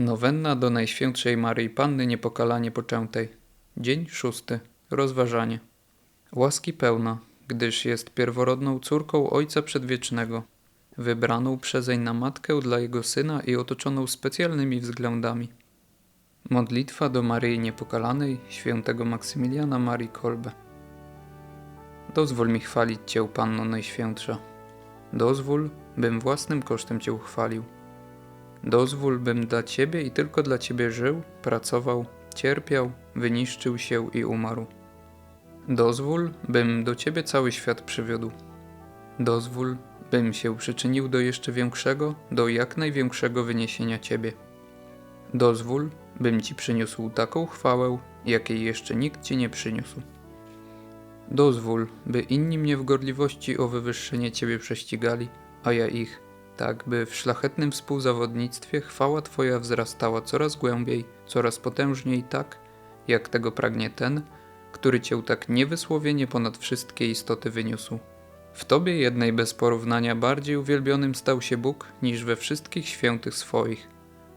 Nowenna do Najświętszej Maryi Panny Niepokalanie Poczętej. Dzień szósty. Rozważanie. Łaski pełna, gdyż jest pierworodną córką Ojca Przedwiecznego, wybraną przezeń na matkę dla Jego Syna i otoczoną specjalnymi względami. Modlitwa do Maryi Niepokalanej, świętego Maksymiliana Marii Kolbe. Dozwól mi chwalić Cię, Panno Najświętsza. Dozwól, bym własnym kosztem Cię uchwalił. Dozwól, bym dla Ciebie i tylko dla Ciebie żył, pracował, cierpiał, wyniszczył się i umarł. Dozwól, bym do Ciebie cały świat przywiódł. Dozwól, bym się przyczynił do jeszcze większego, do jak największego wyniesienia Ciebie. Dozwól, bym Ci przyniósł taką chwałę, jakiej jeszcze nikt Ci nie przyniósł. Dozwól, by inni mnie w gorliwości o wywyższenie Ciebie prześcigali, a ja ich, tak by w szlachetnym współzawodnictwie chwała Twoja wzrastała coraz głębiej, coraz potężniej tak, jak tego pragnie ten, który Cię tak niewysłowienie ponad wszystkie istoty wyniósł. W Tobie jednej bez porównania bardziej uwielbionym stał się Bóg niż we wszystkich świętych swoich.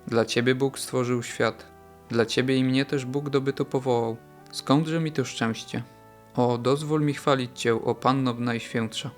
Dla Ciebie Bóg stworzył świat, dla Ciebie i mnie też Bóg dobyto powołał. Skądże mi to szczęście? O, dozwól mi chwalić Cię, o Panno Najświętsza.